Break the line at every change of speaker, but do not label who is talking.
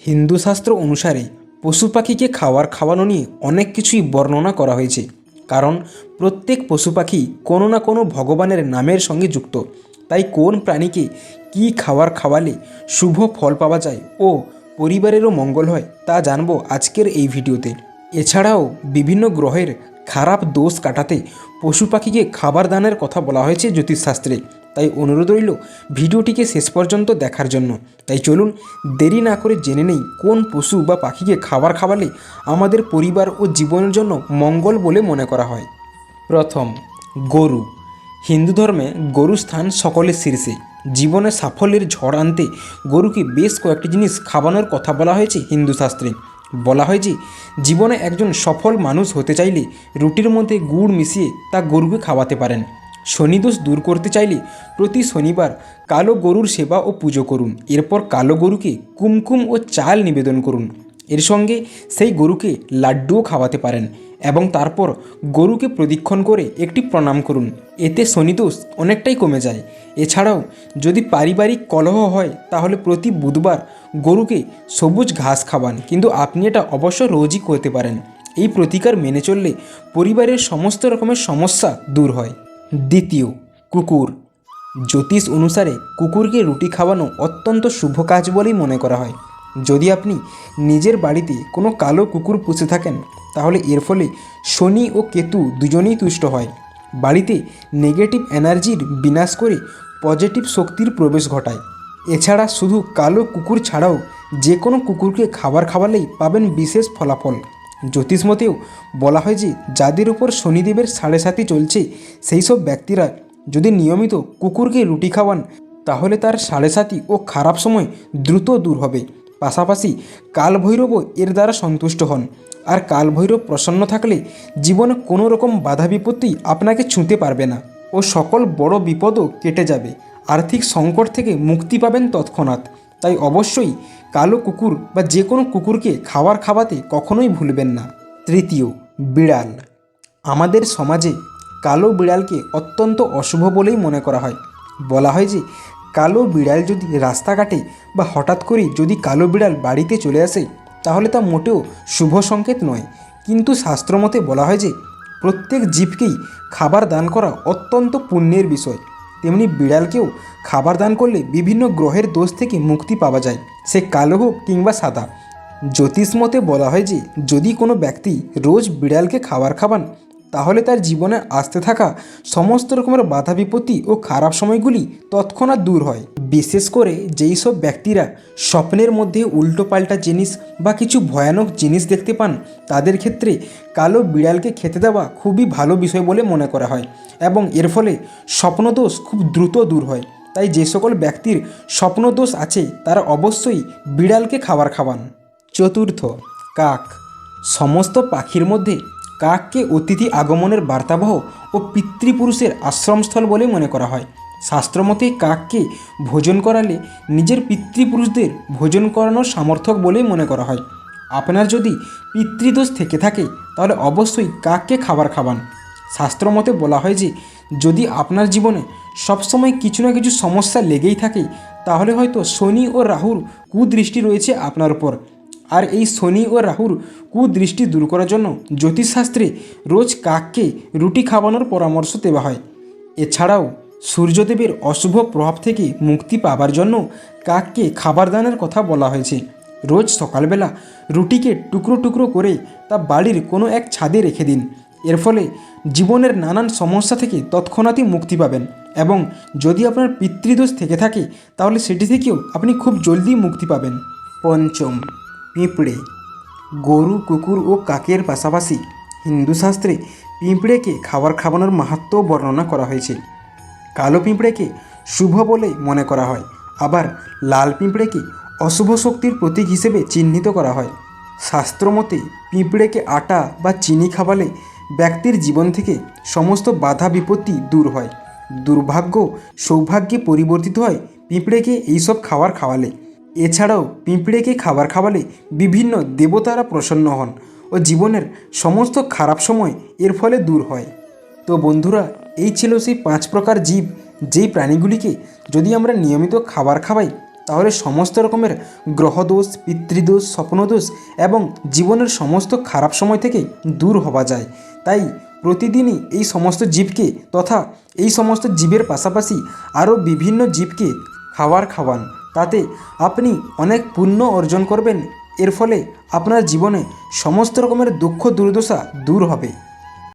হিন্দু শাস্ত্র অনুসারে পশু পাখিকে খাবার খাওয়ানো নিয়ে অনেক কিছুই বর্ণনা করা হয়েছে। কারণ প্রত্যেক পশু পাখি কোনো না কোনো ভগবানের নামের সঙ্গে যুক্ত। তাই কোন প্রাণীকে কী খাওয়ার খাওয়ালে শুভ ফল পাওয়া যায় ও পরিবারেরও মঙ্গল হয় তা জানব আজকের এই ভিডিওতে। এছাড়াও বিভিন্ন গ্রহের খারাপ দোষ কাটাতে পশু পাখিকে খাবার দানের কথা বলা হয়েছে জ্যোতিষশাস্ত্রে। তাই অনুরোধ রইল ভিডিওটিকে শেষ পর্যন্ত দেখার জন্য। তাই চলুন, দেরি না করে জেনে নেই কোন পশু বা পাখিকে খাবার খাওয়ালে আমাদের পরিবার ও জীবনের জন্য মঙ্গল বলে মনে করা হয়। প্রথম, গরু। হিন্দু ধর্মে গরু স্থান সকলের শীর্ষে। জীবনে সাফল্যের ঝড় আনতে গরুকে বেশ কয়েকটি জিনিস খাওয়ানোর কথা বলা হয়েছে হিন্দু শাস্ত্রে। বলা হয় যে, জীবনে একজন সফল মানুষ হতে চাইলে রুটির মধ্যে গুড় মিশিয়ে তা গরুকে খাওয়াতে পারেন। শনিদোষ দূর করতে চাইলে প্রতি শনিবার কালো গরুর সেবা ও পুজো করুন। এরপর কালো গরুকে কুমকুম ও চাল নিবেদন করুন। এর সঙ্গে সেই গরুকে লাড্ডুও খাওয়াতে পারেন এবং তারপর গরুকে প্রদক্ষিণ করে একটি প্রণাম করুন। এতে শনিদোষ অনেকটাই কমে যায়। এছাড়াও যদি পারিবারিক কলহ হয়, তাহলে প্রতি বুধবার গরুকে সবুজ ঘাস খাওয়ান। কিন্তু আপনি এটা অবশ্য রোজই করতে পারেন। এই প্রতিকার মেনে চললে পরিবারের সমস্ত রকমের সমস্যা দূর হয়। দ্বিতীয়, কুকুর। জ্যোতিষ অনুসারে কুকুরকে রুটি খাওয়ানো অত্যন্ত শুভ কাজ বলেই মনে করা হয়। যদি আপনি নিজের বাড়িতে কোনো কালো কুকুর পুষে থাকেন, তাহলে এর ফলে শনি ও কেতু দুজনেই তুষ্ট হয়। বাড়িতে নেগেটিভ এনার্জির বিনাশ করে পজিটিভ শক্তির প্রবেশ ঘটায়। এছাড়া শুধু কালো কুকুর ছাড়াও যে কোনো কুকুরকে খাবার খাওয়ালেই পাবেন বিশেষ ফলাফল। জ্যোতিষ মতেও বলা হয় যে যাদের উপর শনিদেবের সাড়ে সাথী চলছে, সেই সব ব্যক্তিরা যদি নিয়মিত কুকুরকে রুটি খাওয়ান, তাহলে তার সাড়ে সাথী ও খারাপ সময় দ্রুত দূর হবে। পাশাপাশি কালভৈরবও এর দ্বারা সন্তুষ্ট হন। আর কালভৈরব প্রসন্ন থাকলে জীবনে কোনো রকম বাধা বিপত্তি আপনাকে ছুঁতে পারবে না ও সকল বড় বিপদও কেটে যাবে। আর্থিক সংকট থেকে মুক্তি পাবেন তৎক্ষণাৎ। তাই অবশ্যই কালো কুকুর বা যে কোনো কুকুরকে খাবার খাওয়াতে কখনোই ভুলবেন না। তৃতীয়, বিড়াল। আমাদের সমাজে কালো বিড়ালকে অত্যন্ত অশুভ বলেই মনে করা হয়। বলা হয় যে, কালো বিড়াল যদি রাস্তাঘাটে বা হঠাৎ করে যদি কালো বিড়াল বাড়িতে চলে আসে, তাহলে তা মোটেও শুভ সংকেত নয়। কিন্তু শাস্ত্রমতে বলা হয় যে, প্রত্যেক জীবকেই খাবার দান করা অত্যন্ত পুণ্যের বিষয়। তেমনি বিড়ালকেও খাবার দান করলে বিভিন্ন গ্রহের দোষ থেকে মুক্তি পাওয়া যায়। সে কালো হোক কিংবা সাদা। জ্যোতিষ মতে বলা হয় যে, যদি কোনো ব্যক্তি রোজ বিড়ালকে খাবার খাবান তাহলে তার জীবনে আসতে থাকা সমস্ত রকমের বাধা বিপত্তি ও খারাপ সময়গুলি তৎক্ষণাৎ দূর হয়। বিশেষ করে যেই সব ব্যক্তিরা স্বপ্নের মধ্যে উল্টোপাল্টা জিনিস বা কিছু ভয়ানক জিনিস দেখতে পান, তাদের ক্ষেত্রে কালো বিড়ালকে খেতে দেওয়া খুবই ভালো বিষয় বলে মনে করা হয় এবং এর ফলে স্বপ্নদোষ খুব দ্রুত দূর হয়। তাই যে সকল ব্যক্তির স্বপ্নদোষ আছে, তারা অবশ্যই বিড়ালকে খাবার খাওয়ান। চতুর্থ, কাক। সমস্ত পাখির মধ্যে কাককে অতিথি আগমনের বার্তাবহ ও পিতৃপুরুষের আশ্রমস্থল বলে মনে করা হয়। শাস্ত্রমতে কাককে ভোজন করালে নিজের পিতৃপুরুষদের ভোজন করানোর সামর্থক বলেই মনে করা হয়। আপনার যদি পিতৃদোষ থেকে থাকে, তাহলে অবশ্যই কাককে খাবার খাবান শাস্ত্রমতে বলা হয় যে, যদি আপনার জীবনে সবসময় কিছু না কিছু সমস্যা লেগেই থাকে, তাহলে হয়তো শনি ও রাহুর কুদৃষ্টি রয়েছে আপনার উপর। আর এই শনি ও রাহুর কুদৃষ্টি দূর করার জন্য জ্যোতিষশাস্ত্রে রোজ কাককে রুটি খাওয়ানোর পরামর্শ দেওয়া হয়। এছাড়াও সূর্যদেবের অশুভ প্রভাব থেকে মুক্তি পাবার জন্য কাককে খাবার দানের কথা বলা হয়েছে। রোজ সকালবেলা রুটিকে টুকরো টুকরো করে তা বাড়ির কোনো এক ছাদে রেখে দিন। এর ফলে জীবনের নানান সমস্যা থেকে তৎক্ষণাৎই মুক্তি পাবেন এবং যদি আপনার পিতৃদোষ থেকে থাকে, তাহলে সেটি থেকেও আপনি খুব জলদি মুক্তি পাবেন। পঞ্চম পিঁপড়ে। গরু, কুকুর ও কাকের পাশাপাশি হিন্দু শাস্ত্রে পিঁপড়েকে খাবার খাওয়ানোর মাহাত্ম্য বর্ণনা করা হয়েছে। কালো পিঁপড়েকে শুভ বলে মনে করা হয়। আবার লাল পিঁপড়েকে অশুভ শক্তির প্রতীক হিসেবে চিহ্নিত করা হয়। শাস্ত্রমতে পিঁপড়েকে আটা বা চিনি খাওয়ালে ব্যক্তির জীবন থেকে সমস্ত বাধা বিপত্তি দূর হয়। দুর্ভাগ্য সৌভাগ্যে পরিবর্তিত হয় পিঁপড়েকে এইসব খাবার খাওয়ালে। এছাড়াও পিঁপড়েকে খাবার খাওয়ালে বিভিন্ন দেবতারা প্রসন্ন হন ও জীবনের সমস্ত খারাপ সময় এর ফলে দূর হয়। তো বন্ধুরা, এই ছিল সেই পাঁচ প্রকার জীব, যেই প্রাণীগুলিকে যদি আমরা নিয়মিত খাবার খাওয়াই, তাহলে সমস্ত রকমের গ্রহদোষ, পিতৃদোষ, স্বপ্নদোষ এবং জীবনের সমস্ত খারাপ সময় থেকে দূর হওয়া যায়। তাই প্রতিদিনই এই সমস্ত জীবকে তথা এই সমস্ত জীবের পাশাপাশি আরও বিভিন্ন জীবকে খাবার খাওয়ান। তাতে আপনি অনেক পুণ্য অর্জন করবেন। এর ফলে আপনার জীবনে সমস্ত রকমের দুঃখ দুর্দশা দূর হবে।